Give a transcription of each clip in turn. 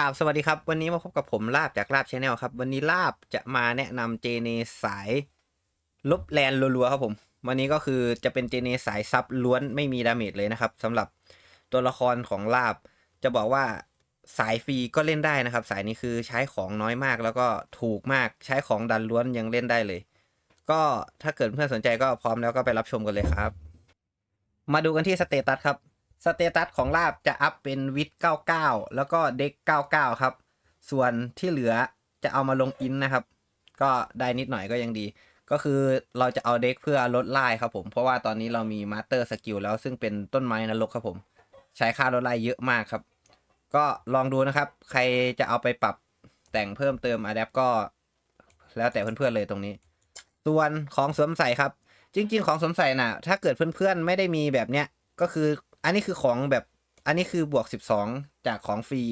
ราบสวัสดีครับ วันนี้มาพบกับผมลาบจากลาบชาแนลครับ วันนี้ลาบจะมาแนะนำเจเนสายลบแลนรัวๆครับผม วันนี้ก็คือจะเป็นเจเนสายซับล้วนไม่มีดาเมจเลยนะครับสำหรับตัวละครของลาบ จะบอกว่าสายฟรีก็เล่นได้นะครับ สายนี้คือใช้ของน้อยมากแล้วก็ถูกมากใช้ของดันล้วนยังเล่นได้เลย ก็ถ้าเกิดเพื่อนสนใจก็พร้อมแล้วก็ไปรับชมกันเลยครับ มาดูกันที่สเตตัสครับ สเตตัสของลาบจะอัพเป็นวิด99 แล้วก็เด็ก99 ครับ ส่วนที่เหลือจะเอามาลงอินนะครับ ก็ได้นิดหน่อยก็ยังดี ก็คือเราจะเอาเด็กเพื่อลดไล่ครับผม เพราะว่าตอนนี้เรามีมาสเตอร์สกิลแล้วซึ่งเป็นต้นไม้นรกครับผม ใช้ค่าลดไล่เยอะมากครับ ก็ลองดูนะครับ ใครจะเอาไปปรับแต่งเพิ่มเติมอะแดปก็ แล้วแต่เพื่อนๆเลยตรงนี้ ส่วนของสวมใส่ครับ จริง ๆ ของสวมใส่น่ะ ถ้าเกิดเพื่อนๆไม่ได้มีแบบเนี้ยก็คือ อันนี้คือของแบบ อันนี้คือบวก 12 จากของฟรี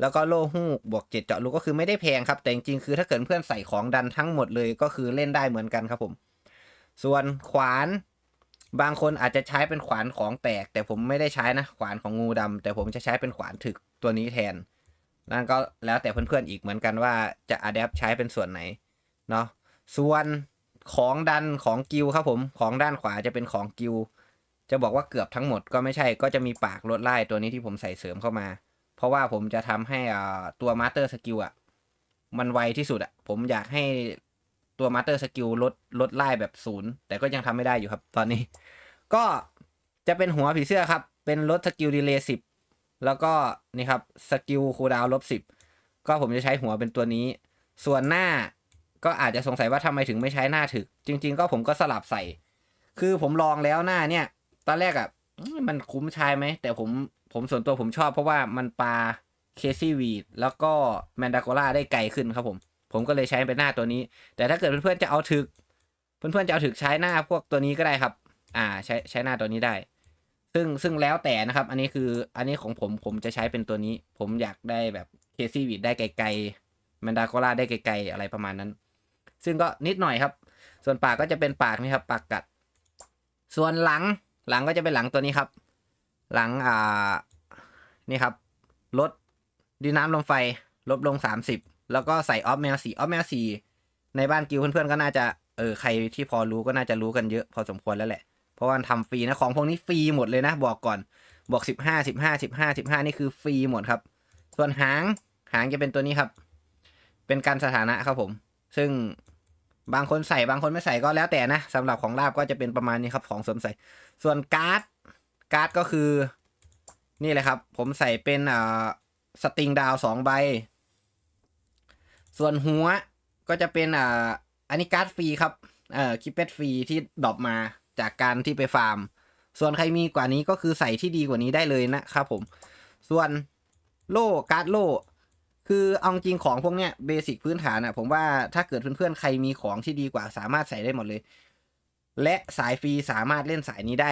แล้วก็โล่ฮูกบวก 7 เจาะรูก็คือไม่ได้แพงครับ แต่จริงๆคือถ้าเกิดเพื่อนใส่ของดันทั้งหมดเลยก็คือเล่นได้เหมือนกันครับผม ส่วนขวานบางคนอาจจะใช้เป็นขวานของแตก แต่ผมไม่ได้ใช้นะ ขวานของงูดำแต่ผมจะใช้เป็นขวานถึกตัวนี้แทน นั่นก็แล้วแต่เพื่อนๆอีกเหมือนกันว่าจะอัดแอปใช้เป็นส่วนไหนเนาะส่วนของดันของกิลครับผม ของด้านขวาจะเป็นของกิล จะบอกว่าเกือบทั้งหมดก็ไม่ใช่ก็จะมีปากลดไล่ตัวนี้ที่ผมใส่เสริมเข้ามา เพราะว่าผมจะทำให้อ่าตัวมาสเตอร์สกิลอะมันไวที่สุดอะ ผมอยากให้ตัวมาสเตอร์สกิลลดลดไล่แบบศูนย์แต่ก็ยังทำไม่ได้อยู่ครับตอนนี้ ก็จะเป็นหัวผีเสื้อครับ เป็นลดสกิลดีเลย์สิบแล้วก็นี่ครับสกิลคูลดาวลบสิบก็ผมจะใช้หัวเป็นตัวนี้ ส่วนหน้าก็อาจจะสงสัยว่าทำไมถึงไม่ใช้หน้าถึก จริง ๆ ก็ผมก็สลับใส่ คือผมลองแล้วหน้าเนี่ย ตอนแรกอะ่ะมมันคุ้มใช้ไหม แต่ผมผมส่วนตัวผมชอบเพราะว่ามันปลาเคซี่วีดแล้วก็แมนดาโกล่าได้ไกลขึ้นครับผม ผมก็เลยใช้เป็นหน้าตัวนี้ แต่ถ้าเกิดเพื่อนๆจะเอาถึก เพื่อนๆจะเอาถึกใช้หน้าพวกตัวนี้ก็ได้ครับ อ่าใช้ใช้หน้าตัวนี้ได้ ซึ่งซึ่งแล้วแต่นะครับ อันนี้คืออันนี้ของผมผมจะใช้เป็นตัวนี้ ผมอยากได้แบบเคซี่วีดได้ไกลๆแมนดาโกล่าได้ไกลๆอะไรประมาณนั้น ซึ่งก็นิดหน่อยครับ ส่วนปากก็จะเป็นปากนี่ครับ ปากกัด ส่วนหลัง หลังก็จะเป็นหลังตัวนี้ครับ หลังอ่านี่ครับลดดินน้ำลมไฟลดลงสามสิบแล้วก็ใส่ออฟแมวสีออฟแมวสีในบ้านกิวเพื่อนๆก็น่าจะเออใครที่พอรู้ก็น่าจะรู้กันเยอะพอสมควรแล้วแหละ เพราะว่ามันทำฟรีนะของพวกนี้ฟรีหมดเลยนะบอกก่อนบอกสิบห้าสิบห้าสิบห้าสิบห้านี่คือฟรีหมดครับ ส่วนหางหางจะเป็นตัวนี้ครับ เป็นการสถานะครับผม ซึ่ง บางคนใส่บางคนไม่ใส่ก็แล้วแต่นะสำหรับของลาบก็จะเป็นประมาณนี้ครับของสวมใส่ ส่วนการ์ดการ์ดก็คือ นี่เลยครับ ผมใส่เป็นอ่าสติงดาวสองใบ ส่วนหัวก็จะเป็นอ่าอันนี้การ์ดฟรีครับเอ่อคิปเป็ดฟรีที่ดรอปมาจากการที่ไปฟาร์ม ส่วนใครมีกว่านี้ก็คือใส่ที่ดีกว่านี้ได้เลยนะครับผม ส่วนโล่การ์ดโล่ คือเอาจริงของพวกเนี้ยเบสิกพื้นฐานอะผมว่าถ้าเกิดเพื่อนๆใครมีของที่ดีกว่าสามารถใส่ได้หมดเลย และสายฟรีสามารถเล่นสายนี้ได้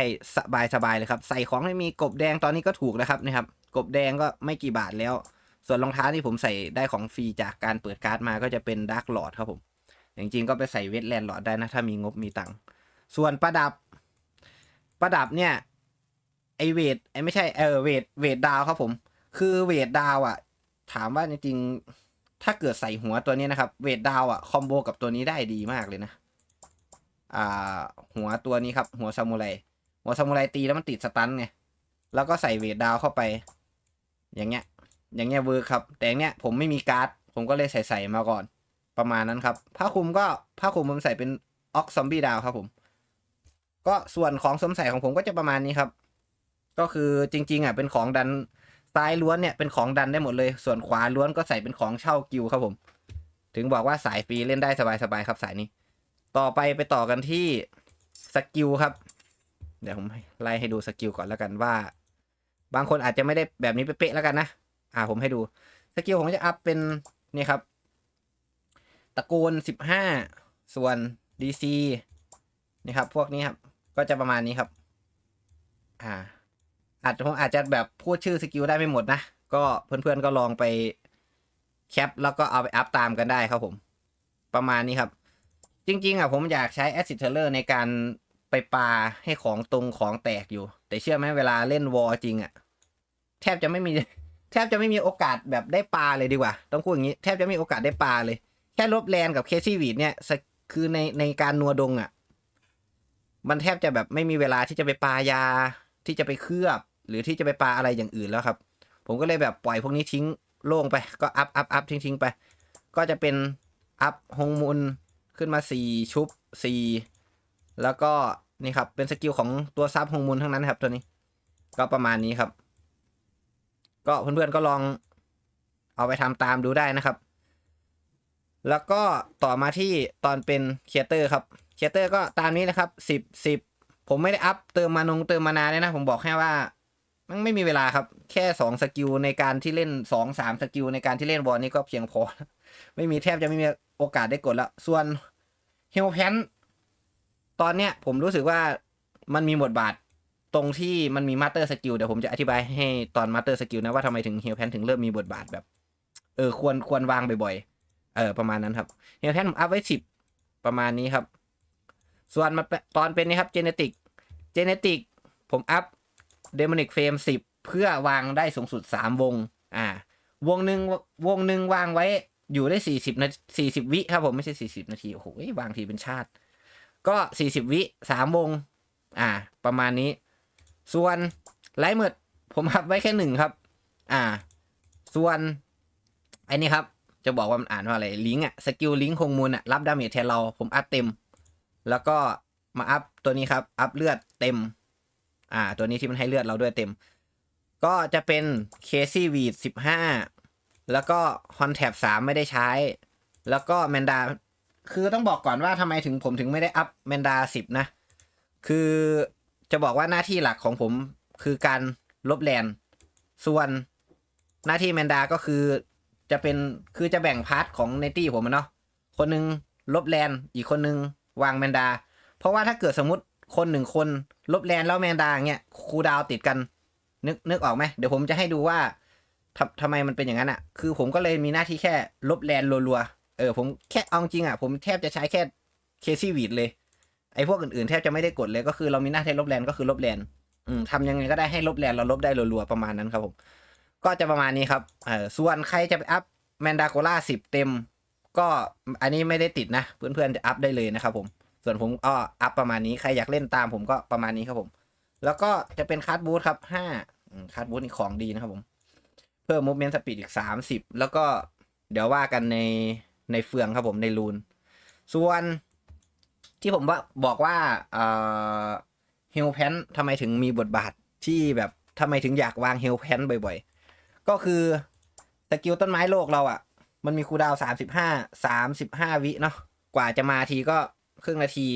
สบายๆเลยครับ ใส่ของไม่มีกบแดงตอนนี้ก็ถูกแล้วครับนะครับ กบแดงก็ไม่กี่บาทแล้ว ส่วนรองเท้าที่ผมใส่ได้ของฟรีจากการเปิดการ์ดมาก็จะเป็นดาร์กหลอดครับผมจริงๆก็ไปใส่เวทแลนด์หลอดได้นะถ้ามีงบมีตังค์ส่วนประดับ ประดับเนี่ยไอเวทไอไม่ใช่เออเวทเวทดาวครับผม คือเวทดาวอะ ถามว่าจริงๆถ้าเกิดใส่หัวตัวนี้นะครับ เวทดาวอะคอมโบกับตัวนี้ได้ดีมากเลยนะอ่าหัวตัวนี้ครับ หัวซามูไรหัวซามูไรตีแล้วมันติดสตันไงแล้วก็ใส่เวทดาวเข้าไป อย่างเงี้ย อย่างเงี้ยเวิร์คครับ แต่งเนี้ยผมไม่มีการ์ด ผมก็เลยใส่ใส่มาก่อน ประมาณนั้นครับผ้าคลุมก็ผ้าคลุมผมใส่เป็นออกซอมบี้ดาวครับผม ก็ส่วนของสวมใส่ของผมก็จะประมาณนี้ครับ ก็คือจริง ๆอะเป็นของดัน ซ้ายล้วนเนี่ยเป็นของดันได้หมดเลย ส่วนขวาล้วนก็ใส่เป็นของเช่ากิวครับผม ถึงบอกว่าสายฟรีเล่นได้สบายๆครับสายนี้ ต่อไปไปต่อกันที่สกิลครับ เดี๋ยวผมไล่ให้ดูสกิลก่อนแล้วกันว่า บางคนอาจจะไม่ได้แบบนี้เป๊ะๆแล้วกันนะ อ่าผมให้ดู สกิลผมจะอัพเป็นนี่ครับ ตะโกนสิบห้าส่วน DC นี่ครับ พวกนี้ครับ ก็จะประมาณนี้ครับ อ่า อาจจะผมอาจจะแบบพูดชื่อสกิลได้ไม่หมดนะ ก็เพื่อนๆก็ลองไปแคปแล้วก็เอาไปอัพตามกันได้ครับผม ประมาณนี้ครับ จริงๆอะผมอยากใช้ a อ i d t e r เลอร์ในการไปปาให้ของตรงของแตกอยู่ แต่เชื่อไหมเวลาเล่นวอลจริงอะ แทบจะไม่มี แทบจะไม่มีโอกาสแบบได้ปลาเลยดีกว่า ต้องพูดอย่างนี้ แทบจะไม่มีโอกาสได้ปลาเลย แค่ลบแลนกับเคซี่วีดเนี่ย คือในในการนัวดงอะ มันแทบจะแบบไม่มีเวลาที่จะไปปลายาที่จะไปเคลือบ หรือที่จะไปปลาอะไรอย่างอื่นแล้วครับ ผมก็เลยแบบปล่อยพวกนี้ทิ้งโล่งไป ก็อัพอัพอัพทิ้งทิ้งไป ก็จะเป็นอัพฮงมุนขึ้นมาสี่ชุบสี่แล้วก็นี่ครับ เป็นสกิลของตัวซับฮงมุนทั้งนั้นครับตัวนี้ ก็ประมาณนี้ครับ ก็เพื่อนๆก็ลองเอาไปทำตามดูได้นะครับ แล้วก็ต่อมาที่ตอนเป็นเคียเตอร์ครับเคียเตอร์ก็ตามนี้นะครับสิบสิบผมไม่ได้อัพเติมมานงเติมมานาเลยนะ ผมบอกแค่ว่า มันไม่มีเวลาครับ แค่สองสกิลในการที่เล่นสองสามสกิลในการที่เล่นบอลนี่ก็เพียงพอ ไม่มีแทบจะไม่มีโอกาสได้กดละส่วนเฮลแพนตอนเนี้ยผมรู้สึกว่ามันมีบทบาทตรงที่มันมีมาสเตอร์สกิลเดี๋ยวผมจะอธิบายให้ตอนมาสเตอร์สกิลนะว่าทำไมถึงเฮลแพนถึงเริ่มมีบทบาทแบบ เออควรควรวางบ่อยๆเออประมาณนั้นครับเฮลแพนผมอัพไว้สิบประมาณนี้ครับ ส่วนมาตอนเป็นนี่ครับเจเนติกเจเนติกผมอัพ เดมอนิกเฟรมสิบเพื่อวางได้สูงสุดสามวง อ่า วงหนึ่งวงหนึ่งวางไว้อยู่ได้สี่สิบนาสี่สิบวิครับผมไม่ใช่สี่สิบนาที โอ้โหวางทีเป็นชาติ ก็สี่สิบวิสามวง อ่า ประมาณนี้ ส่วนไลท์เมิดผมอัพไว้แค่หนึ่งครับ อ่า ส่วนไอ้นี่ครับ จะบอกว่ามันอ่านว่าอะไรลิงก์อะสกิลลิงก์คงมูลอะรับดาเมจแทนเราผมอัพเต็ม แล้วก็มาอัพตัวนี้ครับ อัพเลือดเต็ม อ่า ตัวนี้ที่มันให้เลือดเราด้วยเต็ม ก็จะเป็นเคซี่วีดสิบห้าแล้วก็ฮอนแท็บสามไม่ได้ใช้ แล้วก็แมนดาคือต้องบอกก่อนว่าทำไมถึงผมถึงไม่ได้อัพแมนดาสิบนะ คือจะบอกว่าหน้าที่หลักของผมคือการลบแลนส่วนหน้าที่แมนดาก็คือจะเป็นคือจะแบ่งพาร์ทของในตี้ผมเนาะคนหนึงลบแลนอีกคนหนึงวางแมนดา เพราะว่าถ้าเกิดสมมติ คนหนึ่งคน ลบแลนแล้วแมนดาเงี้ยคูดาวติดกัน นึกนึกออกไหมเดี๋ยวผมจะให้ดูว่าทำทำไมมันเป็นอย่างนั้นอะ คือผมก็เลยมีหน้าที่แค่ลบแลนรัวๆเออผมแค่เอาจริงอะ ผมแทบจะใช้แค่เคซี่วีดเลยไอ้พวกอื่นๆแทบจะไม่ได้กดเลยก็คือเรามีหน้าที่ลบแลนก็คือลบแลนอืมทำยังไงก็ได้ให้ลบแลนเราลบได้รัวๆประมาณนั้นครับผมก็จะประมาณนี้ครับเออส่วนใครจะไปอัพแมนดาโกล่าสิบเต็ม ก็อันนี้ไม่ได้ติดนะ เพื่อนๆจะอัพได้เลยนะครับผม ส่วนผมก็อัพประมาณนี้ใครอยากเล่นตามผมก็ประมาณนี้ครับผม แล้วก็จะเป็นคัดบูทครับห้าคัดบูทนี่ของดีนะครับผม เพิ่มมูฟเมนต์สปีดอีกสามสิบแล้วก็เดี๋ยวว่ากันในในเฟืองครับผมในรูน ส่วนที่ผมว่าบอกว่าเอ่อเฮลแพนทำไมถึงมีบทบาทที่แบบทำไมถึงอยากวางเฮลแพนบ่อยๆ ก็คือสกิลต้นไม้โลกเราอะ่ะ มันมีคูดาวสามสิบห้าสามสิบห้าวิเนาะกว่าจะมาทีก็ ครึ่งนาที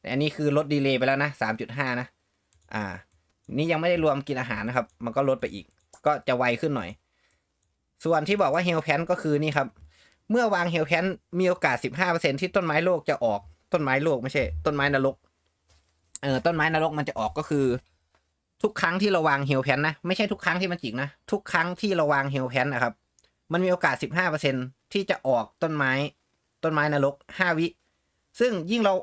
แต่อันนี้คือลดดีเลย์ไปแล้วนะสามจุดห้านะ อ่า นี่ยังไม่ได้รวมกินอาหารนะครับ มันก็ลดไปอีก ก็จะไวขึ้นหน่อย ส่วนที่บอกว่าเฮลแพนก็คือนี่ครับ เมื่อวางเฮลแพนมีโอกาส15%ที่ต้นไม้โลกจะออก ต้นไม้โลกไม่ใช่ ต้นไม้นรก เออ ต้นไม้นรกมันจะออกก็คือ ทุกครั้งที่เราวางเฮลแพนนะ ไม่ใช่ทุกครั้งที่มันจิกนะ ทุกครั้งที่เราวางเฮลแพนนะครับ มันมีโอกาส15%ที่จะออกต้นไม้ ต้นไม้นรก5วิ ซึ่งยิ่งเรา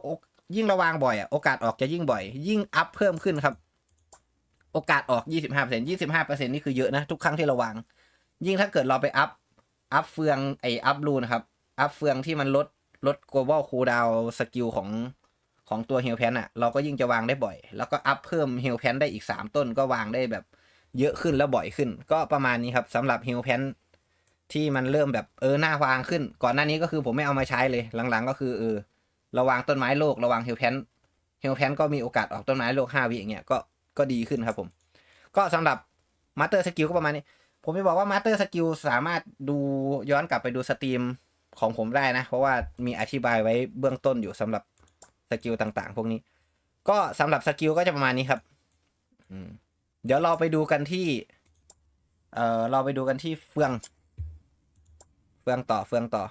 ยิ่งเราวางบ่อยอะโอกาสออกจะยิ่งบ่อย ยิ่งอัพเพิ่มขึ้นครับ โอกาสออก 25% 25%นี่คือเยอะนะ ทุกครั้งที่เราวาง ยิ่งถ้าเกิดเราไปอัพอัพเฟืองไออัพรูนะครับ อัพเฟืองที่มันลดลด global cooldown สกิลของของตัว heal pan อะ เราก็ยิ่งจะวางได้บ่อย แล้วก็อัพเพิ่ม heal pan ได้อีก 3 ต้นก็วางได้แบบเยอะขึ้นแล้วบ่อยขึ้น ก็ประมาณนี้ครับสำหรับ heal pan ที่มันเริ่มแบบเออหน้าวางขึ้น ก่อนหน้านี้ก็คือผมไม่เอามาใช้เลยหลังๆ ก็คือเออ ระวางต้นไม้โลกระวาง heal pan heal pan ก็มีโอกาสออกต้นไม้โลก5วิอย่างเงี้ยก็ก็ดีขึ้นครับผม ก็สำหรับ master skill ก็ประมาณนี้ ผมจะบอกว่า Master Skill สามารถดูย้อนกลับไปดูสตรีมของผมได้นะ เพราะว่ามีอธิบายไว้เบื้องต้นอยู่สำหรับสกิลต่างๆ พวกนี้ ก็สำหรับสกิลก็จะประมาณนี้ครับเดี๋ยวเราไปดูกันที่ เออเราไปดูกันที่เฟือง เฟืองต่อเฟืองต่อ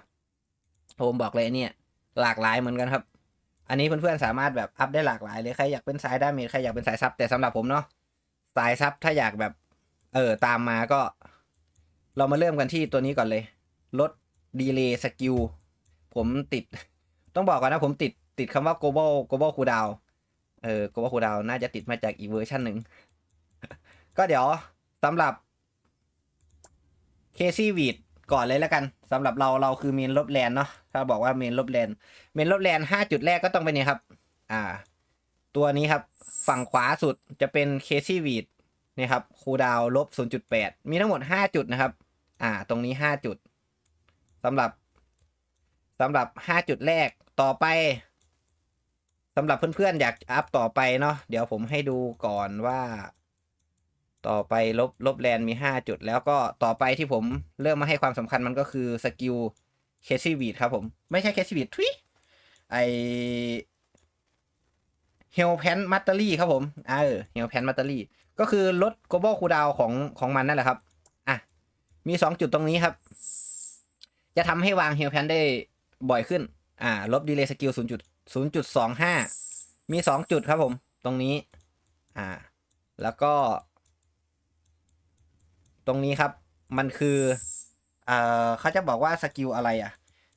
ผมบอกเลยเนี่ย หลากหลายเหมือนกันครับ อันนี้เพื่อนๆสามารถแบบอัพได้หลากหลายเลยใครอยากเป็นสายดาเมจใครอยากเป็นสายซับแต่สำหรับผมเนาะสายซับถ้าอยากแบบเออตามมาก็ เรามาเริ่มกันที่ตัวนี้ก่อนเลย ลดดีเลย์สกิลผมติด ต้องบอกก่อนนะผมติดติดคำว่า global global cooldown เออ global cooldown น่าจะติดมาจากอีกเวอร์ชันหนึ่ง ก็เดี๋ยวสำหรับเคซี่วีด ก่อนเลยแล้วกันสำหรับเราเราคือเมนลบแลนเนาะถ้าบอกว่าเมนลบแลนเมนลบแลนห้าจุดแรกก็ต้องเป็นนี่ครับ อ่า ตัวนี้ครับ ฝั่งขวาสุดจะเป็นเคซี่วีดนี่ครับคูดาวลบศูนย์จุดแปดมีทั้งหมดห้าจุดนะครับ อ่า ตรงนี้ห้าจุดสำหรับสำหรับห้าจุดแรกต่อไปสำหรับเพื่อนๆอยากอัพต่อไปเนาะเดี๋ยวผมให้ดูก่อนว่า ต่อไปลบลบแลนมีห้าจุด แล้วก็ต่อไปที่ผมเริ่มมาให้ความสำคัญมันก็คือสกิลเคซี่วีดครับผม ไม่ใช่เคซี่วีดทุยไอเฮลแพนมัตเตอรี่ครับผมเออเฮลแพนมัตเตอรี่ก็คือลด global cooldown ของของมันนั่นแหละครับอะมีสองจุดตรงนี้ครับ จะทำให้วางเฮลแพนได้บ่อยขึ้น อ่า ลบดีเลย์สกิลศูนย์จุดศูนย์จุดสองห้ามีสองจุดครับผม ตรงนี้ อ่า แล้วก็ ตรงนี้ครับ มันคือเอ่อเขาจะบอกว่าสกิลอะไรอะ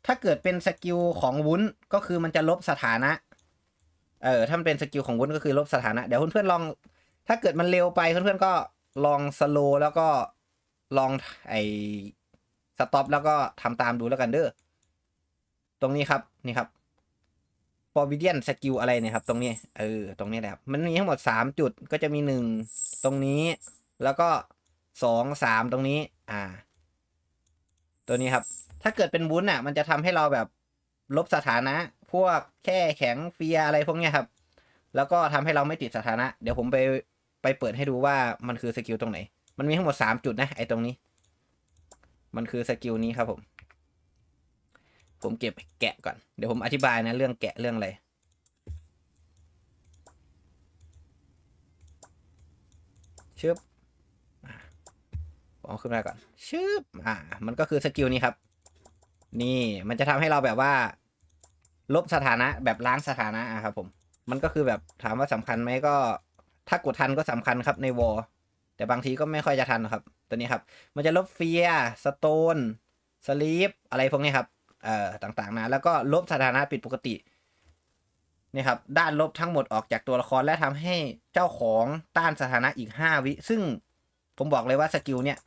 ถ้าเกิดเป็นสกิลของวุ้นก็คือมันจะลบสถานะ เออถ้ามันเป็นสกิลของวุ้นก็คือลบสถานะ เดี๋ยวเพื่อนๆลอง ถ้าเกิดมันเร็วไปเพื่อนๆก็ลองสโลแล้วก็ลองไอสต็อปแล้วก็ทำตามดูแล้วกันเด้อ ตรงนี้ครับนี่ครับฟอร์วิเดียนสกิลอะไรเนี่ยครับ ตรงนี้ เออ ตรงนี้แหละมันมีทั้งหมดสามจุดก็จะมีหนึ่งตรงนี้ แล้วก็ สองสามตรงนี้ อ่า ตัวนี้ครับ ถ้าเกิดเป็นวุ้นอะ มันจะทำให้เราแบบลบสถานะ พวกแค่แข็งเฟียอะไรพวกเนี้ยครับ แล้วก็ทำให้เราไม่ติดสถานะ เดี๋ยวผมไปไปเปิดให้ดูว่ามันคือสกิลตรงไหน มันมีทั้งหมดสามจุดนะไอ้ตรงนี้ มันคือสกิลนี้ครับผม ผมเก็บแกะก่อน เดี๋ยวผมอธิบายนะเรื่องแกะเรื่องอะไรชึบอะ เอาขึ้นมาก่อนชึบอ่า มันก็คือสกิลนี้ครับ นี่มันจะทำให้เราแบบว่า ลบสถานะแบบล้างสถานะอะครับ ผม มันก็คือแบบถามว่าสำคัญไหมก็ ถ้ากดทันก็สำคัญครับในวอลแต่บางทีก็ไม่ค่อยจะทันครับ ตัวนี้ครับ มันจะลบเฟียสโตนสลีปอะไรพวกนี้ครับเอ่อต่างๆนะ แล้วก็ลบสถานะผิดปกตินี่ครับด้านลบทั้งหมดออกจากตัวละครและทำให้เจ้าของต้านสถานะอีกห้าวิ ซึ่งผมบอกเลยว่าสกิลเนี่ย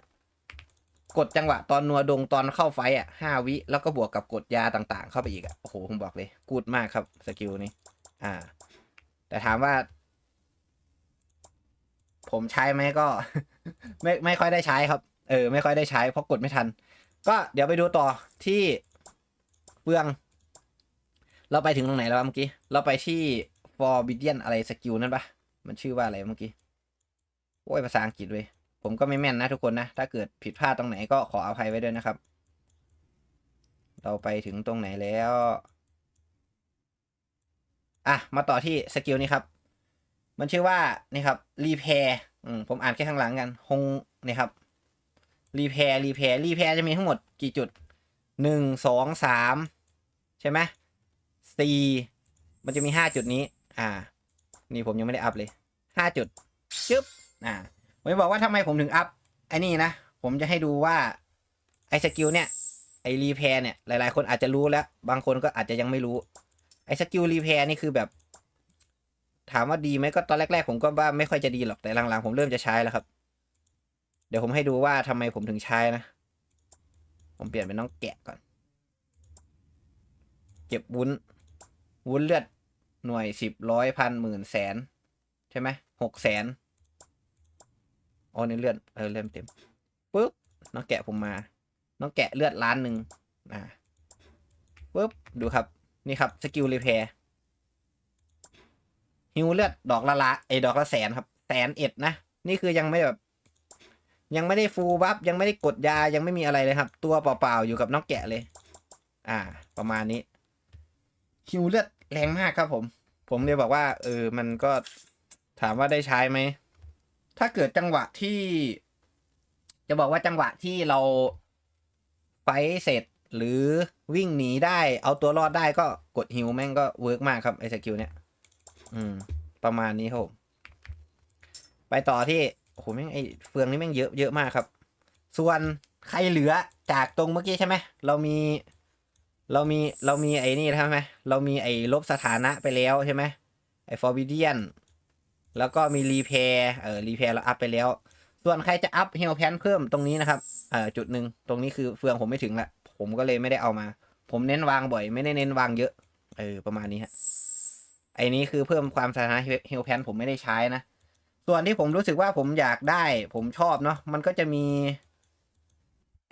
กดจังหวะตอนนัวดงตอนเข้าไฟอะห้าวิ แล้วก็บวกกับกดยาต่างๆ เข้าไปอีกอะโอ้โหผมบอกเลยกูดมากครับสกิลนี้ อ่า แต่ถามว่า ผมใช้ไหมก็ ไม่ไม่ค่อยได้ใช้ครับ เออ ไม่ค่อยได้ใช้เพราะกดไม่ทัน ก็เดี๋ยวไปดูต่อที่เฟือง เราไปถึงตรงไหนแล้ววะเมื่อกี้ เราไปที่ forbidden อะไรสกิลนั่นปะมันชื่อว่าอะไรเมื่อกี้ โอ้ยภาษาอังกฤษเว้ย ผมก็ไม่แม่นนะทุกคนนะ ถ้าเกิดผิดพลาดตรงไหนก็ขออภัยไว้ด้วยนะครับ เราไปถึงตรงไหนแล้ว อะ มาต่อที่สกิลนี้ครับ มันชื่อว่านี่ครับรีแพร์ผมอ่านแค่ข้างหลังกันฮงนี่ครับรีแพร์รีแพร์รีแพร์จะมีทั้งหมดกี่จุดหนึ่งสองสามใช่ไหมสี่มันจะมีห้าจุดนี้ อ่า นี่ผมยังไม่ได้อัพเลยห้าจุดจึ๊บอ่า ผมจะบอกว่าทำไมผมถึงอัพไอ้นี่นะ ผมจะให้ดูว่าไอ้สกิลเนี่ยไอ้รีแพร์เนี่ยหลายๆ คนอาจจะรู้แล้ว บางคนก็อาจจะยังไม่รู้ไอ้สกิลรีแพร์นี่คือแบบ ถามว่าดีไหมก็ตอนแรก ๆ ผมก็ว่าไม่ค่อยจะดีหรอกแต่หลังๆผมเริ่มจะใช้แล้วครับ เดี๋ยวผมให้ดูว่าทำไมผมถึงใช้นะ ผมเปลี่ยนเป็นน้องแกะก่อน เก็บวุ้น วุ้นเลือดหน่วยสิบร้อยพันหมื่นแสน ใช่ไหมหกแสน อ๋อนี่เลือดเออเริ่มเต็มปุ๊บน้องแกะผมมา น้องแกะเลือดล้านหนึ่งอ่าปุ๊บดูครับนี่ครับสกิลรีแพร์ฮิวเลือดดอกละละไอดอกละแสนครับแสนเอ็ดนะนี่คือยังไม่แบบ ยังไม่ได้ฟูลบัฟยังไม่ได้กดยายังไม่มีอะไรเลยครับ ตัวเปล่าๆอยู่กับน้องแกะเลย อ่า ประมาณนี้ฮิวเลือดแรงมากครับผม ผมเลยบอกว่า เออมันก็ถามว่าได้ใช้ไหม ถ้าเกิดจังหวะที่ จะบอกว่าจังหวะที่เราไฟเสร็จหรือวิ่งหนีได้ เอาตัวรอดได้ก็กดฮิวแม่งก็เวิร์กมากครับไอสกิลเนี่ยอืม ประมาณนี้ครับผมไปต่อที่โอ้โหแม่งไอเฟืองนี่แม่งเยอะเยอะมากครับ ส่วนใครเหลือจากตรงเมื่อกี้ใช่ไหมเรามี เรามีเรามีไอ้นี่ใช่ไหมเรามีไอ้ลบสถานะไปแล้วใช่ไหมไอ้ฟอร์บิเดียน แล้วก็มีรีเพร์เออรีเพร์เราอัพไปแล้ว ส่วนใครจะอัพเฮลแพนเพิ่มตรงนี้นะครับเอ่อจุดหนึ่งตรงนี้คือเฟืองผมไม่ถึงละผมก็เลยไม่ได้เอามา ผมเน้นวางบ่อย ไม่ได้เน้นวางเยอะ เออประมาณนี้ฮะไอ้นี้คือเพิ่มความสถานะเฮลแพนผมไม่ได้ใช้นะ ส่วนที่ผมรู้สึกว่าผมอยากได้ ผมชอบเนาะมันก็จะมี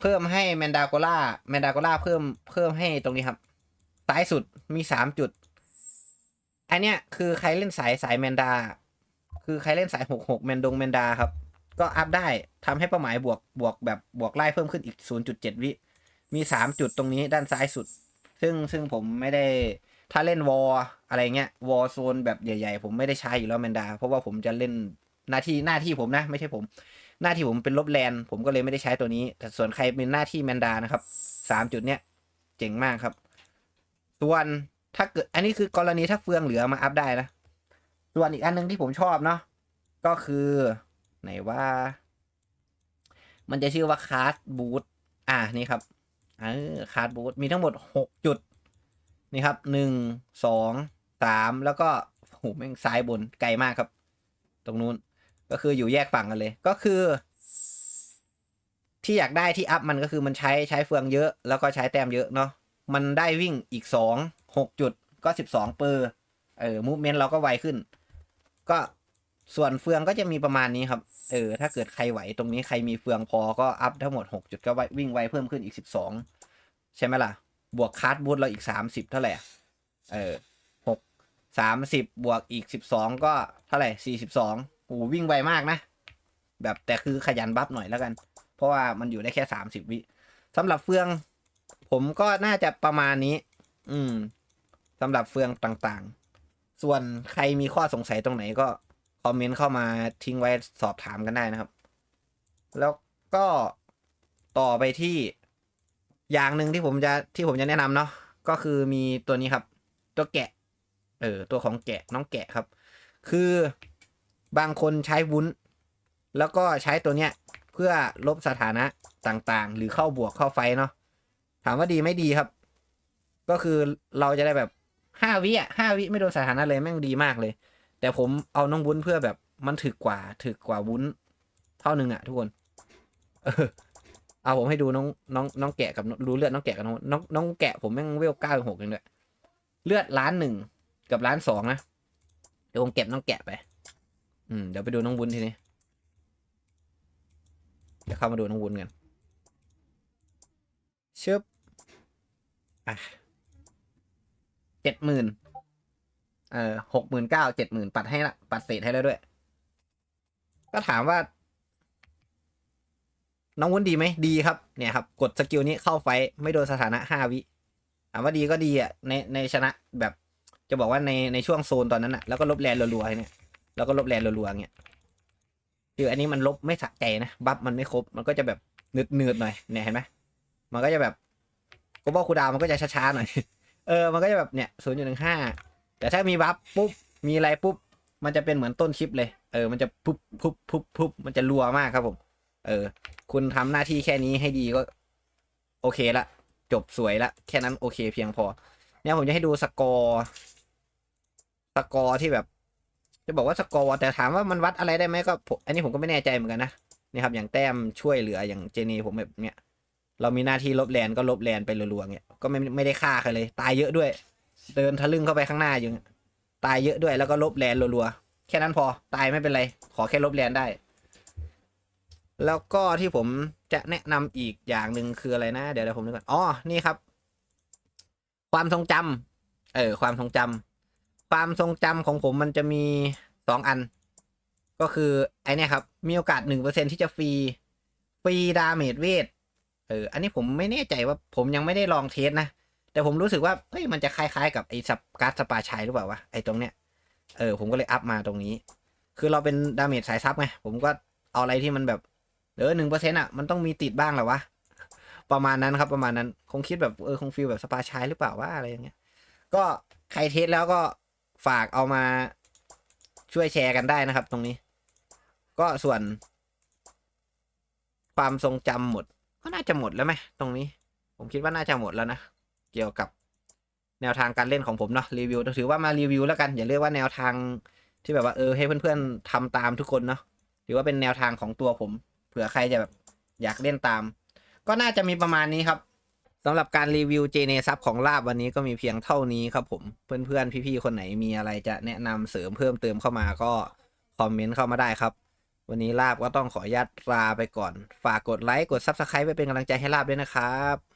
เพิ่มให้แมนดาโกล่าแมนดาโกล่าเพิ่มเพิ่มให้ตรงนี้ครับซ้ายสุดมีสามจุดอันเนี้ยคือใครเล่นสายสายแมนดา คือใครเล่นสายหกหกแมนดงแมนดาครับ ก็อัพได้ทำให้เป้าหมายบวกบวกแบบบวกไล่เพิ่มขึ้นอีก 0.7 วิ มี 3 จุดตรงนี้ด้านซ้ายสุด ซึ่งซึ่งผมไม่ได้ถ้าเล่นวอลอะไรเงี้ยวอลโซนแบบใหญ่ๆ ผมไม่ได้ใช้อยู่แล้วแมนดา เพราะว่าผมจะเล่นหน้าที่หน้าที่ผมนะ ไม่ใช่ผม หน้าที่ผมเป็นลบแลนผมก็เลยไม่ได้ใช้ตัวนี้ แต่ส่วนใครเป็นหน้าที่แมนดานะครับสามจุดเนี้ยเจ๋งมากครับ ส่วนถ้าเกิดอันนี้คือกรณีถ้าเฟืองเหลือมาอัพได้นะ ส่วนอีกอันหนึงที่ผมชอบเนาะก็คือไหนว่า มันจะชื่อว่าคาร์ดบูทอ่านี่ครับเออคาร์ดบูทมีทั้งหมดหกจุด นี่ครับหนึ่งสองสามแล้วก็โหแม่งซ้ายบนไกลมากครับ ตรงนู้นก็คืออยู่แยกฝั่งกันเลย ก็คือ ที่อยากได้ที่อัพมันก็คือมันใช้ใช้เฟืองเยอะ แล้วก็ใช้แต้มเยอะเนาะมันได้วิ่งอีกสองหกจุดก็สิบสองเปอร์เออมูฟเมนต์เราก็ไวขึ้น ก็ส่วนเฟืองก็จะมีประมาณนี้ครับ เออ ถ้าเกิดใครไหวตรงนี้ใครมีเฟืองพอก็อัพทั้งหมดหกจุดก็วิ่งไวเพิ่มขึ้นอีกสิบสองใช่ไหมล่ะ บวกคาร์ดบูทเราอีกสามสิบเท่าไหร่ เออหกสามสิบบวกอีกสิบสองก็เท่าไหร่สี่สิบสองโอ้วิ่งไวมากนะ แบบแต่คือขยันบัฟหน่อยแล้วกัน เพราะว่ามันอยู่ได้แค่สามสิบวิสำหรับเฟือง ผมก็น่าจะประมาณนี้ อืมสำหรับเฟืองต่างๆ ส่วนใครมีข้อสงสัยตรงไหนก็คอมเมนต์เข้ามาทิ้งไว้สอบถามกันได้นะครับ แล้วก็ต่อไปที่อย่างหนึ่งที่ผมจะที่ผมจะแนะนำเนาะก็คือมีตัวนี้ครับ ตัวแกะ เออตัวของแกะน้องแกะครับ คือบางคนใช้วุ้น แล้วก็ใช้ตัวเนี้ยเพื่อลบสถานะต่างๆ หรือเข้าบวกเข้าไฟเนาะถามว่าดีไม่ดีครับ ก็คือเราจะได้แบบ ห้าวิอะห้าวิไม่โดนสถานะเลยแม่งดีมากเลย แต่ผมเอาน้องวุ้นเพื่อแบบมันถึกกว่าถึกกว่าวุ้น เท่านึงอะ ทุกคน เออเอาผมให้ดูน้องน้องน้องแกะกับรู้เลือดน้องแกะกับน้องน้องน้องแกะผมแม่งเวลเก้าหกเองด้วยเลือดล้านหนึ่งกับล้านสองนะเดี๋ยวผมเก็บน้องแกะไป อืมเดี๋ยวไปดูน้องวุ้นทีนี้เดี๋ยวเข้ามาดูน้องวุ้นกันชึบอะ เจ็ดหมื่นเอ่อหกหมื่นเก้าเจ็ดหมื่นปัดให้ละปัดเศษให้แล้วด้วย ก็ถามว่า น้องวุ้นดีไหมดีครับ เนี่ยครับ กดสกิลนี้เข้าไฟไม่โดนสถานะห้าวิถามว่าดีก็ดีอะในในชนะแบบจะบอกว่าในในช่วงโซนตอนนั้นอะแล้วก็ลบแลนรัวๆเนี่ยแล้วก็ลบแลนรัวๆเนี่ยคืออันนี้มันลบไม่สะใจนะบัฟมันไม่ครบมันก็จะแบบหนืดหนืดๆหน่อยเนี่ยเห็นไหมมันก็จะแบบกูบอกคูดาวมันก็จะช้าๆหน่อย เออมันก็จะแบบเนี่ยศูนย์จุดหนึ่งห้าแต่ถ้ามีบัฟปุ๊บมีอะไรปุ๊บมันจะเป็นเหมือนต้นคลิปเลย เออ มันจะปุ๊บปุ๊บปุ๊บปุ๊บมันจะรัวมากครับผม เออ คุณทำหน้าที่แค่นี้ให้ดีก็ โอเคละ จบสวยละ แค่นั้นโอเคเพียงพอ เนี่ยผมจะให้ดูสกอร์ สกอร์ที่แบบ จะบอกว่าสกอร์ แต่ถามว่ามันวัดอะไรได้ไหมก็ อันนี้ผมก็ไม่แน่ใจเหมือนกันนะ นี่ครับ อย่างแต้มช่วยเหลืออย่างเจนีผมแบบเนี้ย เรามีหน้าที่ลบแลนก็ลบแลนไปรัวๆเงี้ยก็ไม่ไม่ได้ฆ่าใครเลย ตายเยอะด้วย เดินทะลึ่งเข้าไปข้างหน้าอยู่ตายเยอะด้วยแล้วก็ลบแลนรัวๆแค่นั้นพอตายไม่เป็นไร ขอแค่ลบแลนได้ แล้วก็ที่ผมจะแนะนำอีกอย่างหนึ่งคืออะไรนะเดี๋ยวเดี๋ยวผมนึกก่อนอ๋อนี่ครับ ความทรงจำเออ ความทรงจำความทรงจำของผมมันจะมีสองอัน ก็คือไอเนี่ยครับ มีโอกาสหนึ่งเปอร์เซ็นที่จะฟรีฟรีดาเมจเวท เอออันนี้ผมไม่แน่ใจว่าผมยังไม่ได้ลองเทสนะ แต่ผมรู้สึกว่าเฮ้ยมันจะคล้ายๆ กับไอ้สับการ์ดสปาชัยหรือเปล่าวะไอ้ตรงเนี้ยเออผมก็เลยอัพมาตรงนี้ คือเราเป็นดาเมจสายซับไงผมก็เอาอะไรที่มันแบบเออหนึ่งเปอร์เซ็นต์อะมันต้องมีติดบ้างแหละวะประมาณนั้นครับประมาณนั้นคงคิดแบบเออคงฟีลแบบสปาชัยหรือเปล่าว่าอะไรอย่างเงี้ย ก็ใครเทสแล้วก็ฝากเอามาช่วยแชร์กันได้นะครับ ตรงนี้ ก็ส่วนความทรงจำหมด ก็น่าจะหมดแล้วไหมตรงนี้ ผมคิดว่าน่าจะหมดแล้วนะ เกี่ยวกับแนวทางการเล่นของผมเนาะรีวิวถือว่ามารีวิวแล้วกัน อย่าเรียกว่าแนวทางที่แบบว่าเออให้เพื่อนๆทำตามทุกคนเนาะถือว่าเป็นแนวทางของตัวผม เผื่อใครจะแบบอยากเล่นตาม ก็น่าจะมีประมาณนี้ครับสำหรับการรีวิวเจเนซับของลาบวันนี้ก็มีเพียงเท่านี้ครับผมเพื่อนๆพี่ๆคนไหนมีอะไรจะแนะนำเสริมเพิ่มเติมเข้ามาก็คอมเมนต์เข้ามาได้ครับ วันนี้ลาบก็ต้องขออนุญาตลาไปก่อน ฝากกดไลค์ กด Subscribe ไปเป็นกำลังใจให้ลาบด้วยนะครับ